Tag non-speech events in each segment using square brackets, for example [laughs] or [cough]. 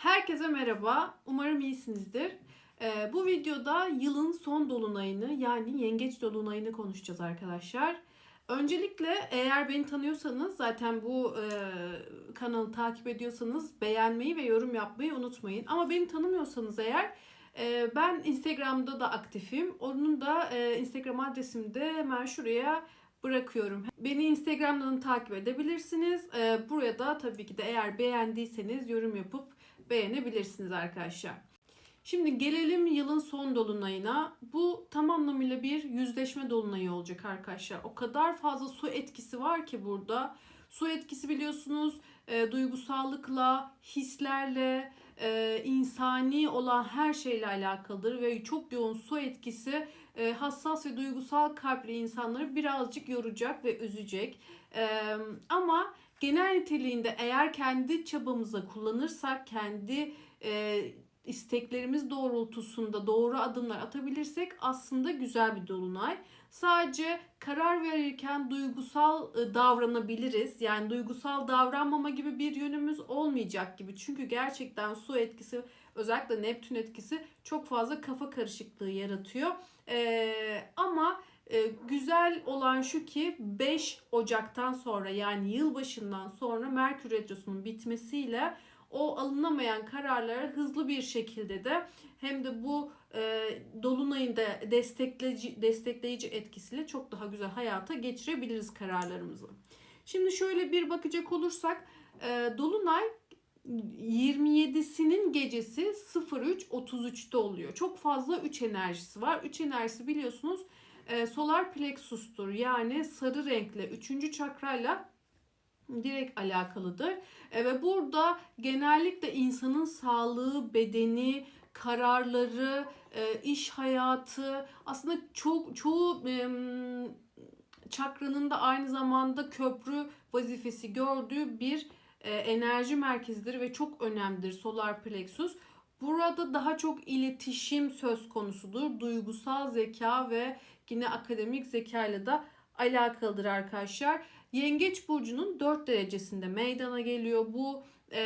Herkese merhaba. Umarım iyisinizdir. Ee, bu videoda yılın son dolunayını yani yengeç dolunayını konuşacağız arkadaşlar. Öncelikle eğer beni tanıyorsanız zaten bu e, kanalı takip ediyorsanız beğenmeyi ve yorum yapmayı unutmayın. Ama beni tanımıyorsanız eğer e, ben Instagram'da da aktifim. Onun da e, Instagram adresimi de hemen şuraya bırakıyorum. Beni Instagram'dan takip edebilirsiniz. E, buraya da tabii ki de eğer beğendiyseniz yorum yapıp beğenebilirsiniz arkadaşlar. Şimdi gelelim yılın son dolunayına. Bu tam anlamıyla bir yüzleşme dolunayı olacak arkadaşlar. O kadar fazla su etkisi var ki burada. Su etkisi biliyorsunuz e, duygusallıkla, hislerle, e, insani olan her şeyle alakalıdır ve çok yoğun su etkisi e, hassas ve duygusal kalpli insanları birazcık yoracak ve üzecek. E, ama genel niteliğinde eğer kendi çabamıza kullanırsak, kendi e, isteklerimiz doğrultusunda doğru adımlar atabilirsek aslında güzel bir dolunay. Sadece karar verirken duygusal e, davranabiliriz. Yani duygusal davranmama gibi bir yönümüz olmayacak gibi. Çünkü gerçekten su etkisi özellikle Neptün etkisi çok fazla kafa karışıklığı yaratıyor. Ee, ama e, güzel olan şu ki 5 Ocak'tan sonra yani yılbaşından sonra Merkür Retrosu'nun bitmesiyle o alınamayan kararlara hızlı bir şekilde de hem de bu e, dolunayın da destekleyici, destekleyici etkisiyle çok daha güzel hayata geçirebiliriz kararlarımızı. Şimdi şöyle bir bakacak olursak e, dolunay 27'sinin gecesi 03.33'te oluyor. Çok fazla 3 enerjisi var. 3 enerjisi biliyorsunuz e, solar plexus'tur. Yani sarı renkle 3. çakrayla direkt alakalıdır. E, ve burada genellikle insanın sağlığı, bedeni, kararları, e, iş hayatı aslında çok çoğu çakranın da aynı zamanda köprü vazifesi gördüğü bir enerji merkezidir ve çok önemlidir solar plexus. Burada daha çok iletişim söz konusudur. Duygusal zeka ve yine akademik zeka ile de alakalıdır arkadaşlar. Yengeç burcunun 4 derecesinde meydana geliyor bu e,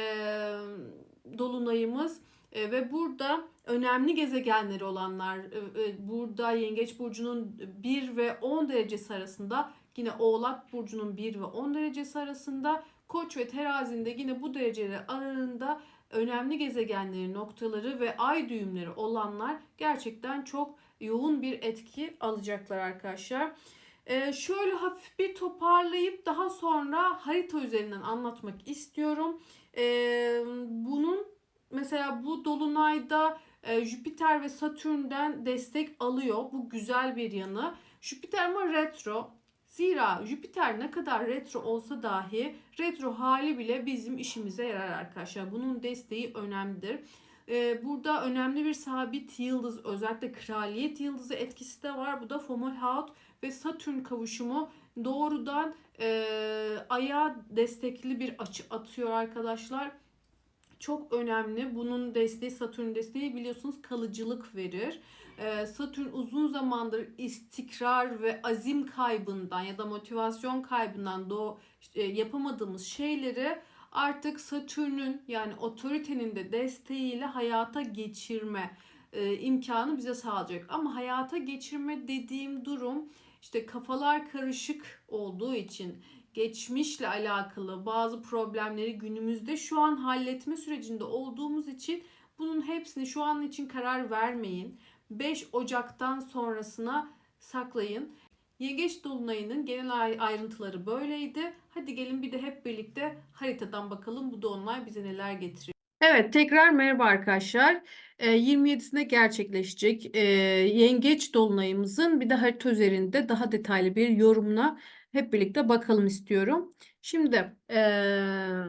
dolunayımız e, ve burada önemli gezegenleri olanlar e, e, burada Yengeç burcunun 1 ve 10 derecesi arasında yine Oğlak burcunun 1 ve 10 derecesi arasında Koç ve Terazi'nde yine bu dereceler arasında önemli gezegenleri, noktaları ve ay düğümleri olanlar gerçekten çok yoğun bir etki alacaklar arkadaşlar. Ee, şöyle hafif bir toparlayıp daha sonra harita üzerinden anlatmak istiyorum. Ee, bunun mesela bu dolunayda e, Jüpiter ve Satürn'den destek alıyor. Bu güzel bir yanı. Jüpiter ama retro. Zira Jüpiter ne kadar retro olsa dahi retro hali bile bizim işimize yarar arkadaşlar. Bunun desteği önemlidir. Ee, burada önemli bir sabit yıldız özellikle kraliyet yıldızı etkisi de var. Bu da Fomalhaut ve Satürn kavuşumu doğrudan e, Ay'a destekli bir açı atıyor arkadaşlar. Çok önemli. Bunun desteği Satürn desteği biliyorsunuz kalıcılık verir. Ee, Satürn uzun zamandır istikrar ve azim kaybından ya da motivasyon kaybından doğ, işte yapamadığımız şeyleri artık Satürn'ün yani otoritenin de desteğiyle hayata geçirme e, imkanı bize sağlayacak. Ama hayata geçirme dediğim durum işte kafalar karışık olduğu için geçmişle alakalı bazı problemleri günümüzde şu an halletme sürecinde olduğumuz için bunun hepsini şu an için karar vermeyin. 5 Ocak'tan sonrasına saklayın. Yengeç dolunayının genel ayrıntıları böyleydi. Hadi gelin bir de hep birlikte haritadan bakalım bu dolunay bize neler getiriyor. Evet tekrar merhaba arkadaşlar. E, 27'sinde gerçekleşecek e, yengeç dolunayımızın bir de harita üzerinde daha detaylı bir yorumuna hep birlikte bakalım istiyorum. Şimdi e,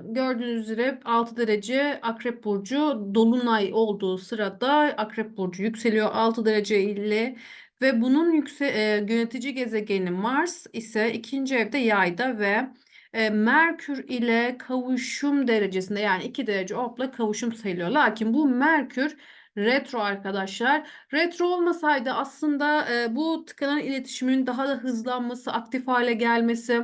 gördüğünüz üzere 6 derece Akrep Burcu Dolunay olduğu sırada Akrep Burcu yükseliyor 6 derece ile ve bunun yükse, e, yönetici gezegeni Mars ise ikinci evde yayda ve e, Merkür ile kavuşum derecesinde yani 2 derece opla kavuşum sayılıyor. Lakin bu Merkür retro arkadaşlar. Retro olmasaydı aslında e, bu tıkanan iletişimin daha da hızlanması, aktif hale gelmesi,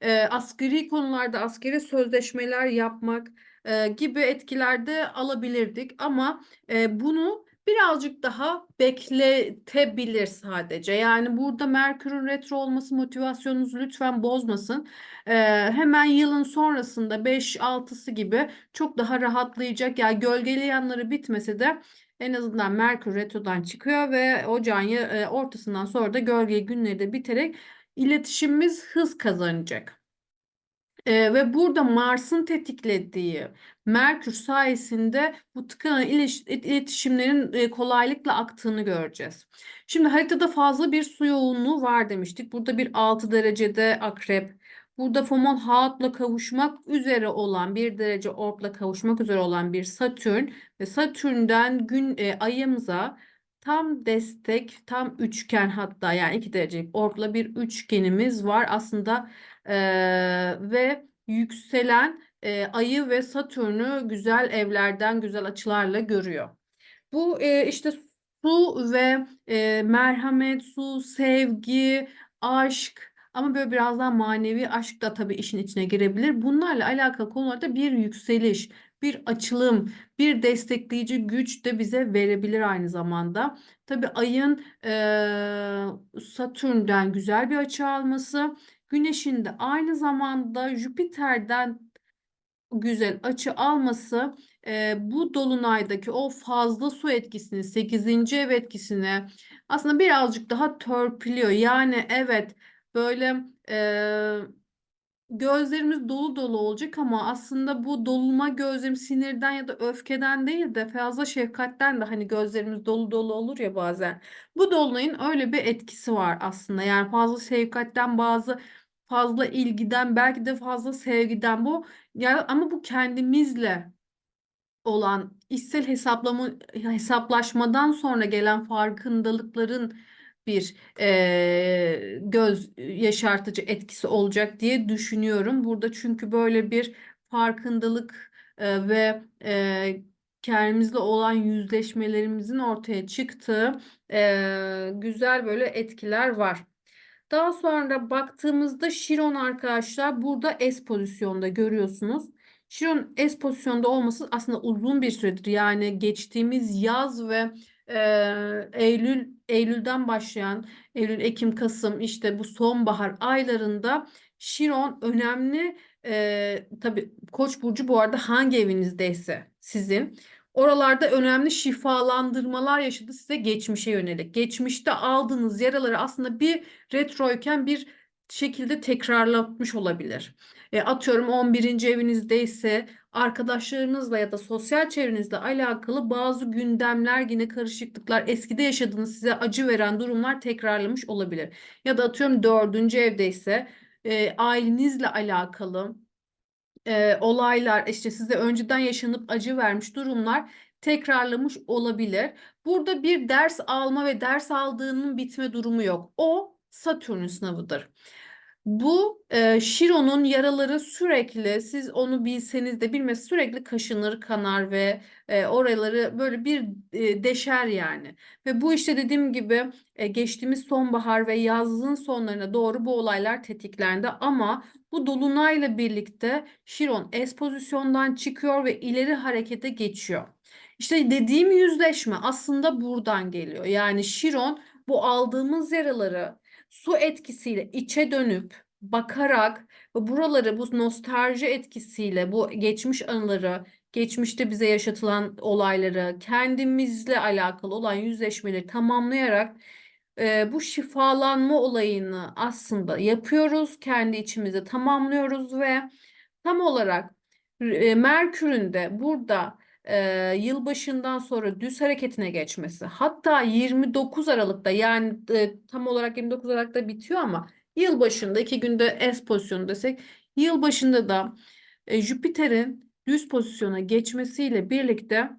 e, askeri konularda askeri sözleşmeler yapmak, e, gibi etkiler de alabilirdik ama e, bunu birazcık daha bekletebilir sadece. Yani burada Merkür'ün retro olması motivasyonunuzu lütfen bozmasın. E, hemen yılın sonrasında 5-6'sı gibi çok daha rahatlayacak. Yani gölgeli yanları bitmese de en azından Merkür Retro'dan çıkıyor ve ocağın e, ortasından sonra da gölge günleri de biterek iletişimimiz hız kazanacak. Ve burada Mars'ın tetiklediği Merkür sayesinde bu tıkanan iletişimlerin kolaylıkla aktığını göreceğiz. Şimdi haritada fazla bir su yoğunluğu var demiştik. Burada bir 6 derecede akrep. Burada Fomon Haut'la kavuşmak üzere olan bir derece Ork'la kavuşmak üzere olan bir Satürn ve Satürn'den gün e, ayımıza tam destek, tam üçgen hatta yani 2 derecelik Ork'la bir üçgenimiz var. Aslında ee, ve yükselen e, Ayı ve Satürn'ü güzel evlerden güzel açılarla görüyor. Bu e, işte su ve e, merhamet, su, sevgi, aşk ama böyle biraz daha manevi aşk da tabii işin içine girebilir. Bunlarla alakalı konularda bir yükseliş, bir açılım, bir destekleyici güç de bize verebilir aynı zamanda. Tabii ayın e, Satürn'den güzel bir açı alması, Güneşin de aynı zamanda Jüpiter'den güzel açı alması e, bu dolunaydaki o fazla su etkisini 8. ev etkisini aslında birazcık daha törpülüyor. Yani evet böyle e, gözlerimiz dolu dolu olacak ama aslında bu dolma gözlerim sinirden ya da öfkeden değil de fazla şefkatten de hani gözlerimiz dolu dolu olur ya bazen. Bu dolunayın öyle bir etkisi var aslında. Yani fazla şefkatten bazı fazla ilgiden belki de fazla sevgiden bu yani ama bu kendimizle olan içsel hesaplama hesaplaşmadan sonra gelen farkındalıkların bir e, göz yaşartıcı etkisi olacak diye düşünüyorum. Burada çünkü böyle bir farkındalık e, ve e, kendimizle olan yüzleşmelerimizin ortaya çıktığı e, güzel böyle etkiler var. Daha sonra baktığımızda Chiron arkadaşlar burada S pozisyonda görüyorsunuz. Chiron S pozisyonda olması aslında uzun bir süredir. Yani geçtiğimiz yaz ve e, Eylül Eylül'den başlayan Eylül, Ekim, Kasım işte bu sonbahar aylarında Chiron önemli e, tabii Koç burcu bu arada hangi evinizdeyse sizin oralarda önemli şifalandırmalar yaşadı size geçmişe yönelik. Geçmişte aldığınız yaraları aslında bir retroyken bir şekilde tekrarlatmış olabilir. E, atıyorum 11. evinizdeyse arkadaşlarınızla ya da sosyal çevrenizle alakalı bazı gündemler yine karışıklıklar eskide yaşadığınız size acı veren durumlar tekrarlamış olabilir. Ya da atıyorum 4. evdeyse e, ailenizle alakalı e, olaylar işte size önceden yaşanıp acı vermiş durumlar tekrarlamış olabilir. Burada bir ders alma ve ders aldığının bitme durumu yok. O Satürn sınavıdır. Bu e, Şiron'un yaraları sürekli siz onu bilseniz de bilmez sürekli kaşınır, kanar ve e, oraları böyle bir e, deşer yani. Ve bu işte dediğim gibi e, geçtiğimiz sonbahar ve yazın sonlarına doğru bu olaylar tetiklendi ama bu dolunayla birlikte Şiron S pozisyondan çıkıyor ve ileri harekete geçiyor. İşte dediğim yüzleşme aslında buradan geliyor. Yani Şiron bu aldığımız yaraları su etkisiyle içe dönüp bakarak ve buraları bu nostalji etkisiyle bu geçmiş anıları, geçmişte bize yaşatılan olayları, kendimizle alakalı olan yüzleşmeleri tamamlayarak e, bu şifalanma olayını aslında yapıyoruz. Kendi içimizde tamamlıyoruz ve tam olarak e, Merkür'ün de burada e, yılbaşından sonra düz hareketine geçmesi hatta 29 Aralık'ta yani e, tam olarak 29 Aralık'ta bitiyor ama yılbaşında iki günde S pozisyonu desek yılbaşında da e, Jüpiter'in düz pozisyona geçmesiyle birlikte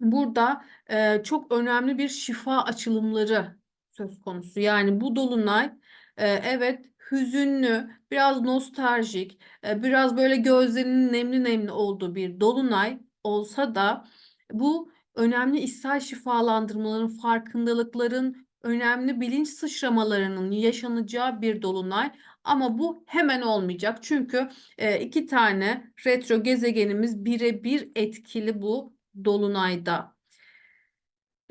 burada e, çok önemli bir şifa açılımları söz konusu. Yani bu dolunay e, evet hüzünlü, biraz nostaljik, e, biraz böyle gözlerinin nemli nemli olduğu bir dolunay olsa da bu önemli içsel şifalandırmaların, farkındalıkların önemli bilinç sıçramalarının yaşanacağı bir dolunay. Ama bu hemen olmayacak. Çünkü e, iki tane retro gezegenimiz birebir etkili bu dolunayda.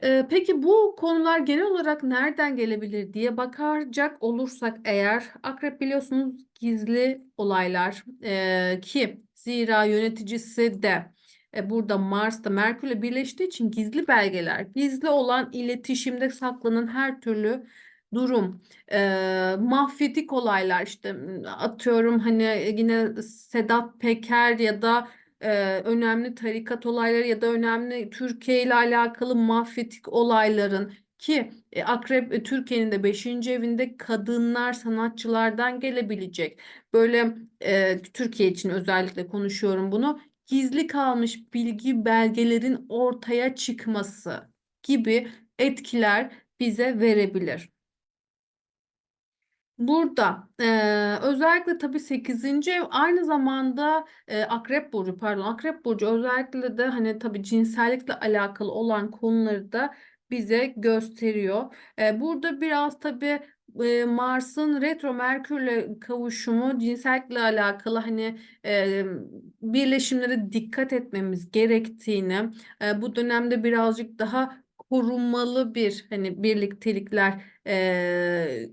Ee, peki bu konular genel olarak nereden gelebilir diye bakacak olursak eğer akrep biliyorsunuz gizli olaylar ee, ki zira yöneticisi de e, burada Mars'ta Merkür'le birleştiği için gizli belgeler, gizli olan iletişimde saklanan her türlü durum, e, mafyatik olaylar işte atıyorum hani yine Sedat Peker ya da e, önemli tarikat olayları ya da önemli Türkiye ile alakalı mafyatik olayların ki e, Akrep e, Türkiye'nin de 5. evinde kadınlar sanatçılardan gelebilecek. Böyle e, Türkiye için özellikle konuşuyorum bunu. Gizli kalmış bilgi belgelerin ortaya çıkması gibi etkiler bize verebilir. Burada eee, özellikle tabii 8. ev aynı zamanda eee, Akrep Burcu pardon Akrep Burcu özellikle de hani tabii cinsellikle alakalı olan konuları da bize gösteriyor. Eee, burada biraz tabii eee, Mars'ın retro Merkür'le kavuşumu cinsellikle alakalı hani eee, birleşimlere dikkat etmemiz gerektiğini eee, bu dönemde birazcık daha korunmalı bir hani birliktelikler eee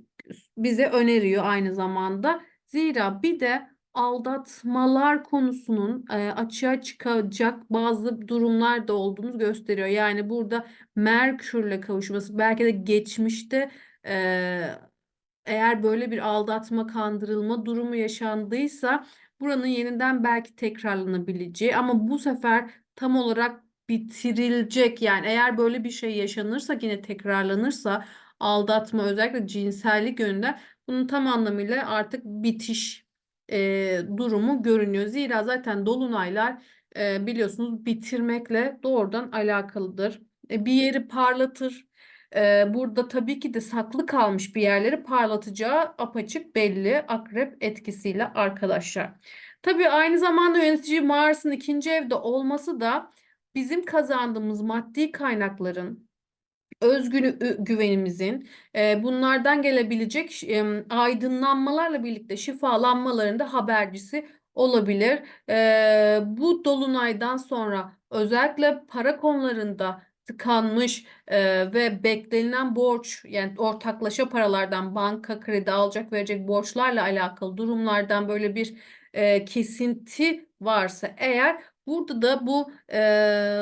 bize öneriyor aynı zamanda. Zira bir de aldatmalar konusunun e, açığa çıkacak bazı durumlar da olduğunu gösteriyor. Yani burada Merkür'le kavuşması belki de geçmişte eğer böyle bir aldatma, kandırılma durumu yaşandıysa buranın yeniden belki tekrarlanabileceği ama bu sefer tam olarak bitirilecek. Yani eğer böyle bir şey yaşanırsa yine tekrarlanırsa aldatma özellikle cinsellik yönünde bunun tam anlamıyla artık bitiş e, durumu görünüyor. Zira zaten dolunaylar e, biliyorsunuz bitirmekle doğrudan alakalıdır. E, bir yeri parlatır. Burada tabii ki de saklı kalmış bir yerleri parlatacağı apaçık belli akrep etkisiyle arkadaşlar. Tabii aynı zamanda yönetici Mars'ın ikinci evde olması da bizim kazandığımız maddi kaynakların özgünü güvenimizin bunlardan gelebilecek aydınlanmalarla birlikte şifalanmalarında habercisi olabilir. Bu dolunaydan sonra özellikle para konularında tıkanmış e, ve beklenilen borç yani ortaklaşa paralardan banka kredi alacak verecek borçlarla alakalı durumlardan böyle bir e, kesinti varsa eğer burada da bu e,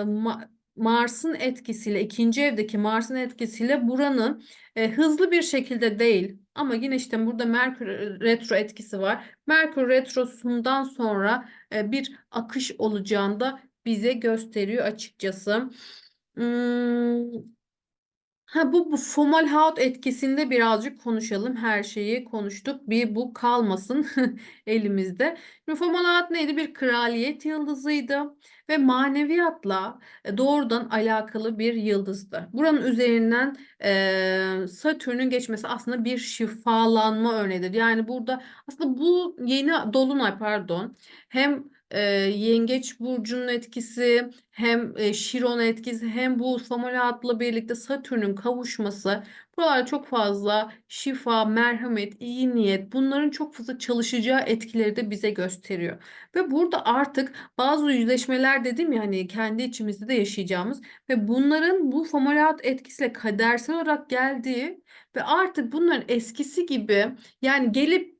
ma Mars'ın etkisiyle ikinci evdeki Mars'ın etkisiyle buranın e, hızlı bir şekilde değil ama yine işte burada Merkür retro etkisi var. Merkür retrosundan sonra e, bir akış olacağını da bize gösteriyor açıkçası. Hmm, Ha bu, bu Fomalhaut etkisinde birazcık konuşalım. Her şeyi konuştuk. Bir bu kalmasın [laughs] elimizde. Şimdi Fomalhaut neydi? Bir kraliyet yıldızıydı ve maneviyatla e, doğrudan alakalı bir yıldızdı. Buranın üzerinden e, Satürn'ün geçmesi aslında bir şifalanma örneğidir. Yani burada aslında bu yeni dolunay pardon hem e, Yengeç burcunun etkisi hem e, Şiron etkisi hem bu Fomalhaut'la birlikte Satürn'ün kavuşması buralar çok fazla şifa, merhamet, iyi niyet bunların çok fazla çalışacağı etkileri de bize gösteriyor. Ve burada artık bazı yüzleşmeler dedim ya hani kendi içimizde de yaşayacağımız ve bunların bu Fomalhaut etkisiyle kadersel olarak geldiği ve artık bunların eskisi gibi yani gelip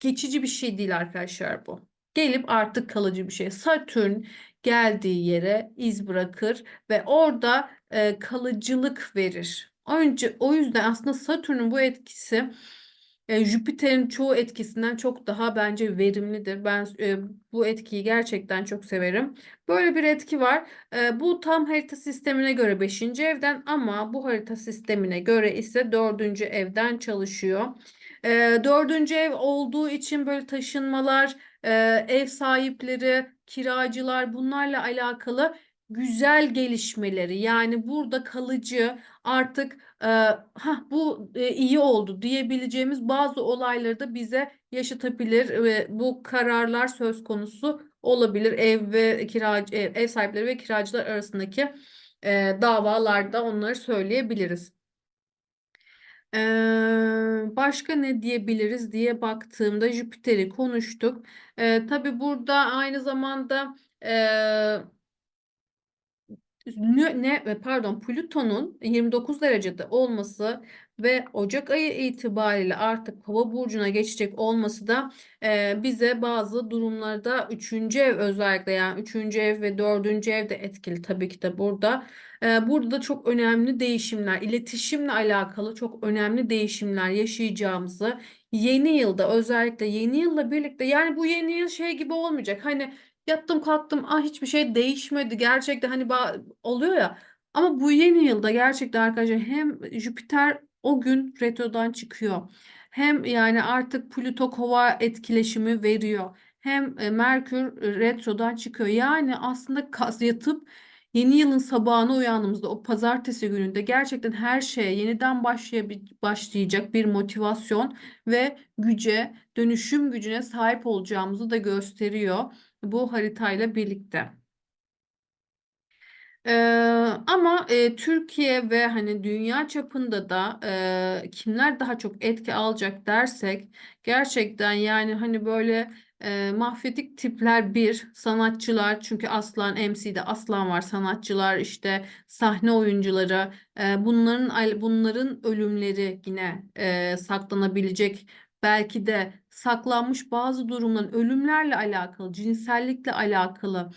geçici bir şey değil arkadaşlar bu gelip artık kalıcı bir şey. Satürn geldiği yere iz bırakır ve orada e, kalıcılık verir. Önce o yüzden aslında Satürn'ün bu etkisi e, Jüpiter'in çoğu etkisinden çok daha bence verimlidir. Ben e, bu etkiyi gerçekten çok severim. Böyle bir etki var. E, bu tam harita sistemine göre 5. evden ama bu harita sistemine göre ise 4. evden çalışıyor. E, 4. ev olduğu için böyle taşınmalar, e, ev sahipleri, kiracılar bunlarla alakalı güzel gelişmeleri yani burada kalıcı artık e, ha bu e, iyi oldu diyebileceğimiz bazı olayları da bize yaşatabilir ve bu kararlar söz konusu olabilir ev ve kiracı ev, ev sahipleri ve kiracılar arasındaki e, davalarda onları söyleyebiliriz. Başka ne diyebiliriz diye baktığımda Jüpiter'i konuştuk. Ee, tabii burada aynı zamanda e, ne, pardon Plüton'un 29 derecede olması ve Ocak ayı itibariyle artık Kova burcuna geçecek olması da e, bize bazı durumlarda 3. ev özellikle yani 3. ev ve 4. ev de etkili tabii ki de burada. E, burada da çok önemli değişimler, iletişimle alakalı çok önemli değişimler yaşayacağımızı yeni yılda özellikle yeni yılla birlikte yani bu yeni yıl şey gibi olmayacak. Hani Yattım kalktım ah hiçbir şey değişmedi gerçekten hani oluyor ya ama bu yeni yılda gerçekten arkadaşlar hem Jüpiter o gün retrodan çıkıyor hem yani artık Plüto kova etkileşimi veriyor hem e, Merkür retrodan çıkıyor yani aslında kas yatıp yeni yılın sabahına uyandığımızda o pazartesi gününde gerçekten her şeye yeniden başlayacak bir motivasyon ve güce dönüşüm gücüne sahip olacağımızı da gösteriyor bu haritayla birlikte. Ee, ama e, Türkiye ve hani dünya çapında da e, kimler daha çok etki alacak dersek gerçekten yani hani böyle e, mafyatik tipler bir sanatçılar çünkü Aslan MC'de Aslan var sanatçılar işte sahne oyuncuları e, bunların bunların ölümleri yine e, saklanabilecek belki de saklanmış bazı durumların ölümlerle alakalı cinsellikle alakalı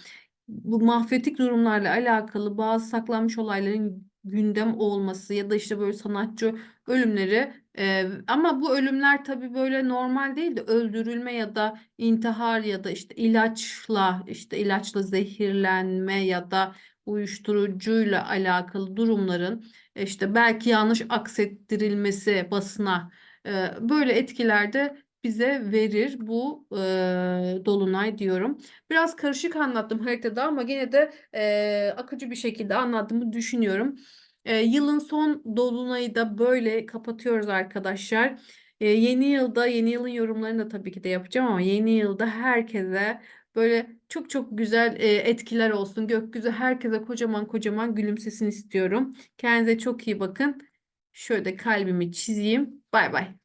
bu mafyatik durumlarla alakalı bazı saklanmış olayların gündem olması ya da işte böyle sanatçı ölümleri e, ama bu ölümler tabii böyle normal değil de öldürülme ya da intihar ya da işte ilaçla işte ilaçla zehirlenme ya da uyuşturucuyla alakalı durumların işte belki yanlış aksettirilmesi basına e, böyle etkilerde bize verir bu e, dolunay diyorum. Biraz karışık anlattım haritada ama yine de e, akıcı bir şekilde anlattığımı düşünüyorum. E, yılın son dolunayı da böyle kapatıyoruz arkadaşlar. E, yeni yılda yeni yılın yorumlarını da tabii ki de yapacağım ama yeni yılda herkese böyle çok çok güzel e, etkiler olsun. Gökyüzü herkese kocaman kocaman gülümsesin istiyorum. Kendinize çok iyi bakın. Şöyle kalbimi çizeyim. Bay bay.